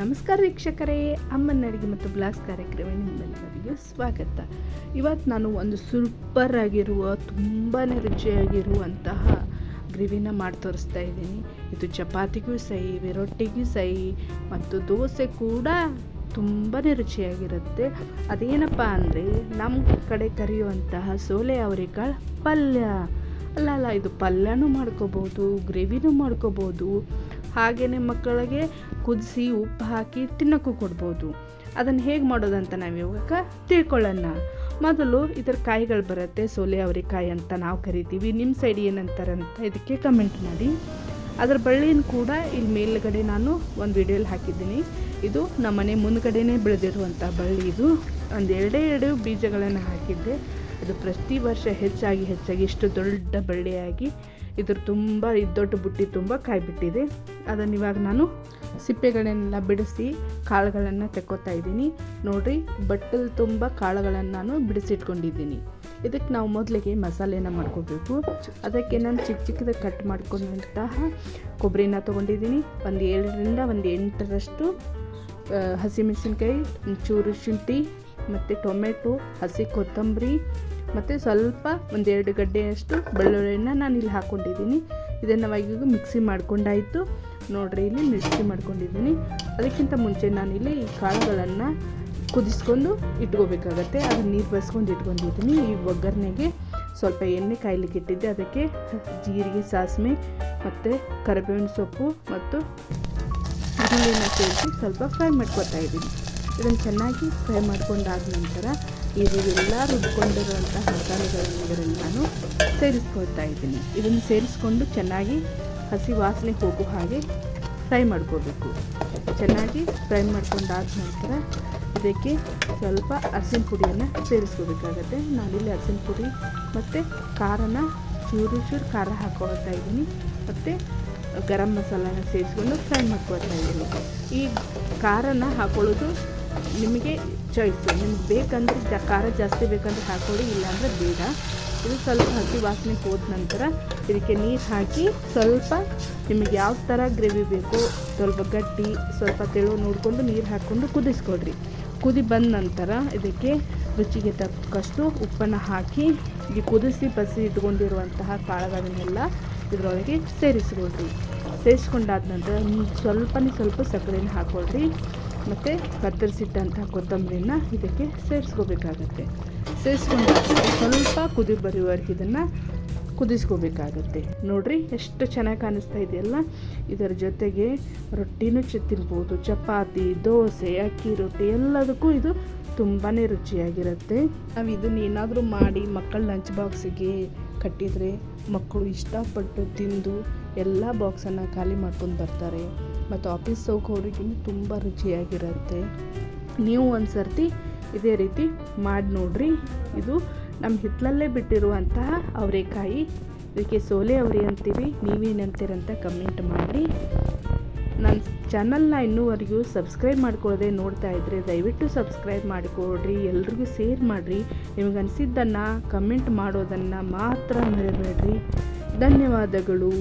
ನಮಸ್ಕಾರ ವೀಕ್ಷಕರೇ, ಅಮ್ಮನ ಅಡುಗೆ ಮತ್ತು ಬ್ಲಾಸ್ ಕಾರ್ಯಕ್ರಮ ನಿಮ್ಮೆಲ್ಲರಿಗೂ ಸ್ವಾಗತ. ಇವತ್ತು ನಾನು ಒಂದು ಸೂಪರ್ ಆಗಿರುವ ತುಂಬಾ ರುಚಿಯಾಗಿರುವಂತಹ ಗ್ರೇವಿನ ಮಾಡಿ ತೋರಿಸ್ತಾ ಇದ್ದೀನಿ. ಇದು ಚಪಾತಿಗೂ ಸಹಿ, ರೊಟ್ಟಿಗೂ ಸೈ ಮತ್ತು ದೋಸೆ ಕೂಡ ತುಂಬಾ ರುಚಿಯಾಗಿರುತ್ತೆ. ಅದೇನಪ್ಪ ಅಂದರೆ ನಮ್ಮ ಕಡೆ ಕರೆಯುವಂತಹ ಸೋಲೆ ಅವರೆಕಾಳು ಪಲ್ಯ. ಅಲ್ಲ ಅಲ್ಲ ಇದು ಪಲ್ಯನೂ ಮಾಡ್ಕೋಬೋದು, ಗ್ರೇವಿನೂ ಮಾಡ್ಕೋಬೋದು. ಹಾಗೆಯೇ ಮಕ್ಕಳಿಗೆ ಕುದಿಸಿ ಉಪ್ಪು ಹಾಕಿ ತಿನ್ನೋಕ್ಕೂ ಕೊಡ್ಬೋದು. ಅದನ್ನು ಹೇಗೆ ಮಾಡೋದಂತ ನಾವು ಇವಾಗ ತಿಳ್ಕೊಳ್ಳೋಣ. ಮೊದಲು ಇದರ ಕಾಯಿಗಳು ಬರುತ್ತೆ ಸೋಲೆ ಅವರಿಕಾಯಿ ಅಂತ ನಾವು ಕರಿತೀವಿ. ನಿಮ್ಮ ಸೈಡ್ ಏನಂತಾರಂತ ಇದಕ್ಕೆ ಕಮೆಂಟ್ ಮಾಡಿ. ಅದರ ಬಳ್ಳಿಯನ್ನು ಕೂಡ ಇಲ್ಲಿ ಮೇಲುಗಡೆ ನಾನು ಒಂದು ವಿಡಿಯೋಲಿ ಹಾಕಿದ್ದೀನಿ. ಇದು ನಮ್ಮ ಮನೆ ಮುಂದ್ಗಡೆನೇ ಬೆಳೆದಿರುವಂಥ ಬಳ್ಳಿ ಇದು. ಒಂದು ಎರಡೇ ಎರಡು ಬೀಜಗಳನ್ನು ಹಾಕಿದ್ದೆ. ಅದು ಪ್ರತಿ ವರ್ಷ ಹೆಚ್ಚಾಗಿ ಹೆಚ್ಚಾಗಿ ಇಷ್ಟು ದೊಡ್ಡ ಬಳ್ಳಿಯಾಗಿ ಇದ್ರ ತುಂಬ ದೊಡ್ಡ ಬುಟ್ಟಿ ತುಂಬ ಕಾಯಿ ಬಿಟ್ಟಿದೆ. ಅದನ್ನು ಇವಾಗ ನಾನು ಸಿಪ್ಪೆಗಳನ್ನೆಲ್ಲ ಬಿಡಿಸಿ ಕಾಳುಗಳನ್ನು ತೆಕ್ಕೋತಾ ಇದ್ದೀನಿ. ನೋಡಿರಿ, ಬಟ್ಟಲು ತುಂಬ ಕಾಳುಗಳನ್ನು ನಾನು ಬಿಡಿಸಿಟ್ಕೊಂಡಿದ್ದೀನಿ. ಇದಕ್ಕೆ ನಾವು ಮೊದಲಿಗೆ ಮಸಾಲೆನ ಮಾಡ್ಕೋಬೇಕು. ಅದಕ್ಕೆ ನಾನು ಚಿಕ್ಕ ಚಿಕ್ಕದಾಗಿ ಕಟ್ ಮಾಡ್ಕೊಂಡಂತಹ ಕೊಬ್ಬರಿನ ತೊಗೊಂಡಿದ್ದೀನಿ. ಒಂದು ಏಳರಿಂದ ಒಂದು ಎಂಟರಷ್ಟು ಹಸಿಮೆಣಸಿನ್ಕಾಯಿ ಒಂಚೂರು ಶುಂಠಿ, ಮತ್ತು ಟೊಮೆಟೊ, ಹಸಿ ಕೊತ್ತಂಬರಿ ಮತ್ತು ಸ್ವಲ್ಪ ಒಂದೆರಡು ಗಡ್ಡೆಯಷ್ಟು ಬೆಳ್ಳುಳ್ಳಿನ ನಾನು ಇಲ್ಲಿ ಹಾಕ್ಕೊಂಡಿದ್ದೀನಿ. ಇದನ್ನು ಈಗ ಮಿಕ್ಸಿ ಮಾಡ್ಕೊಂಡಾಯಿತು. ನೋಡ್ರಿ, ಇಲ್ಲಿ ಮಿಕ್ಸಿ ಮಾಡ್ಕೊಂಡಿದ್ದೀನಿ. ಅದಕ್ಕಿಂತ ಮುಂಚೆ ನಾನಿಲ್ಲಿ ಈ ಕಾಳುಗಳನ್ನು ಕುದಿಸ್ಕೊಂಡು ಇಟ್ಕೋಬೇಕಾಗತ್ತೆ. ಅದು ನೀರು ಬಸ್ಕೊಂಡು ಇಟ್ಕೊಂಡಿದ್ದೀನಿ. ಈ ಒಗ್ಗರಣೆಗೆ ಸ್ವಲ್ಪ ಎಣ್ಣೆ ಕಾಯ್ಲಿಕ್ಕೆ ಇಟ್ಟಿದ್ದೆ. ಅದಕ್ಕೆ ಜೀರಿಗೆ, ಸಾಸಿವೆ ಮತ್ತು ಕರಿಬೇವಿನ ಸೊಪ್ಪು ಮತ್ತು ಈರುಳ್ಳಿನ ಸೇರಿಸಿ ಸ್ವಲ್ಪ ಫ್ರೈ ಮಾಡ್ಕೊತಾ ಇದ್ದೀನಿ. ಇದನ್ನು ಚೆನ್ನಾಗಿ ಫ್ರೈ ಮಾಡ್ಕೊಂಡಾದ ನಂತರ ಈರುಳ್ಳೆಲ್ಲ ರುಬ್ಕೊಂಡಿರುವಂಥ ಮಸಾಲೆಗಳನ್ನು ಇದರಲ್ಲಿ ನಾನು ಸೇರಿಸ್ಕೊಳ್ತಾ ಇದ್ದೀನಿ. ಇದನ್ನು ಸೇರಿಸ್ಕೊಂಡು ಚೆನ್ನಾಗಿ ಹಸಿ ವಾಸನೆ ಹೋಗೋ ಹಾಗೆ ಫ್ರೈ ಮಾಡ್ಕೋಬೇಕು. ಚೆನ್ನಾಗಿ ಫ್ರೈ ಮಾಡ್ಕೊಂಡಾದ ನಂತರ ಇದಕ್ಕೆ ಸ್ವಲ್ಪ ಅರ್ಸಿನ ಪುಡಿಯನ್ನು ಸೇರಿಸ್ಕೋಬೇಕಾಗತ್ತೆ. ನಾನಿಲ್ಲಿ ಅರ್ಸಿನ ಪುಡಿ ಮತ್ತು ಖಾರನ ಚೂರು ಚೂರು ಖಾರ ಹಾಕೋಳ್ತಾ ಇದ್ದೀನಿ. ಮತ್ತು ಗರಂ ಮಸಾಲಾನ ಸೇರಿಸ್ಕೊಂಡು ಫ್ರೈ ಮಾಡ್ಕೊಳ್ತಾ ಇದ್ದೀನಿ. ಈ ಖಾರನ ಹಾಕೊಳ್ಳೋದು ನಿಮಗೆ ಚಾಯ್ಸು ನಿಮ್ಗೆ ಬೇಕಂದ್ರೆ ಜ ಖಾರ ಜಾಸ್ತಿ ಬೇಕಂದ್ರೆ ಹಾಕೊಳ್ಳಿ ಇಲ್ಲಾಂದರೆ ಬೇಡ. ಇದು ಸ್ವಲ್ಪ ಹಸಿ ವಾಸನೆ ಹೋದ ನಂತರ ಇದಕ್ಕೆ ನೀರು ಹಾಕಿ ಸ್ವಲ್ಪ ನಿಮಗೆ ಯಾವ ಥರ ಗ್ರೇವಿ ಬೇಕೋ, ಸ್ವಲ್ಪ ಗಟ್ಟಿ, ಸ್ವಲ್ಪ ತೆಳು ನೋಡಿಕೊಂಡು ನೀರು ಹಾಕ್ಕೊಂಡು ಕುದಿಸ್ಕೊಡ್ರಿ. ಕುದಿ ಬಂದ ನಂತರ ಇದಕ್ಕೆ ರುಚಿಗೆ ತಕ್ಕಷ್ಟು ಉಪ್ಪನ್ನು ಹಾಕಿ ಈ ಕುದಿಸಿ ಬಸಿ ಇಟ್ಕೊಂಡಿರುವಂತಹ ಕಾಳುಗಳನ್ನೆಲ್ಲ ಇದರೊಳಗೆ ಸೇರಿಸ್ಕೊಳ್ರಿ. ಸೇರಿಸ್ಕೊಂಡಾದ ನಂತರ ಸ್ವಲ್ಪನೇ ಸ್ವಲ್ಪ ಸಕ್ಕರೆನ ಹಾಕ್ಕೊಳ್ರಿ ಮತ್ತು ಕತ್ತರಿಸಿಟ್ಟಂಥ ಕೊತ್ತಂಬರಿನ ಇದಕ್ಕೆ ಸೇರಿಸ್ಕೋಬೇಕಾಗತ್ತೆ. ಸೇರಿಸ್ಕೊಂಡು ಸ್ವಲ್ಪ ಕುದಿ ಬರೆಯುವವರೆಗೆ ಇದನ್ನು ಕುದಿಸ್ಕೋಬೇಕಾಗತ್ತೆ. ನೋಡಿರಿ ಎಷ್ಟು ಚೆನ್ನಾಗಿ ಕಾಣಿಸ್ತಾ ಇದೆಯಲ್ಲ? ಇದರ ಜೊತೆಗೆ ರೊಟ್ಟಿನೂ ಚ ತಿನ್ಬೋದು. ಚಪಾತಿ, ದೋಸೆ, ಅಕ್ಕಿ ರೊಟ್ಟಿ ಎಲ್ಲದಕ್ಕೂ ಇದು ತುಂಬಾ ರುಚಿಯಾಗಿರುತ್ತೆ. ನಾವು ಇದನ್ನ ಏನಾದರೂ ಮಾಡಿ ಮಕ್ಕಳ ಲಂಚ್ ಬಾಕ್ಸಿಗೆ ಕಟ್ಟಿದರೆ ಮಕ್ಕಳು ಇಷ್ಟಪಟ್ಟು ತಿಂದು ಎಲ್ಲ ಬಾಕ್ಸನ್ನು ಖಾಲಿ ಮಾಡ್ಕೊಂಡು ಬರ್ತಾರೆ. ಮತ್ತು ಆಫೀಸ್ ಹೋಗೋರಿಗೂ ತುಂಬ ರುಚಿಯಾಗಿರುತ್ತೆ. ನೀವು ಒಂದು ಸರ್ತಿ ಇದೇ ರೀತಿ ಮಾಡಿ ನೋಡ್ರಿ. ಇದು ನಮ್ಮ ಹಿತ್ತಲಲ್ಲೇ ಬಿಟ್ಟಿರುವಂತಹ ಅವರೆಕಾಯಿ, ಇದಕ್ಕೆ ಸೋಲೆ ಅವರಿ ಅಂತೀವಿ ನೀವೇನಂತೀರಂತ ಕಮೆಂಟ್ ಮಾಡಿ ನನ್ನ ಚಾನಲ್ನ ಇನ್ನೂವರೆಗೂ ಸಬ್ಸ್ಕ್ರೈಬ್ ಮಾಡ್ಕೊಳ್ಳದೆ ನೋಡ್ತಾ ಇದ್ದರೆ ದಯವಿಟ್ಟು ಸಬ್ಸ್ಕ್ರೈಬ್ ಮಾಡಿಕೊಡ್ರಿ, ಎಲ್ರಿಗೂ ಶೇರ್ ಮಾಡಿರಿ. ನಿಮಗೆ ಅನಿಸಿದ್ದನ್ನು ಕಮೆಂಟ್ ಮಾಡೋದನ್ನು ಮಾತ್ರ ಮರಿಬೇಡ್ರಿ. ಧನ್ಯವಾದಗಳು.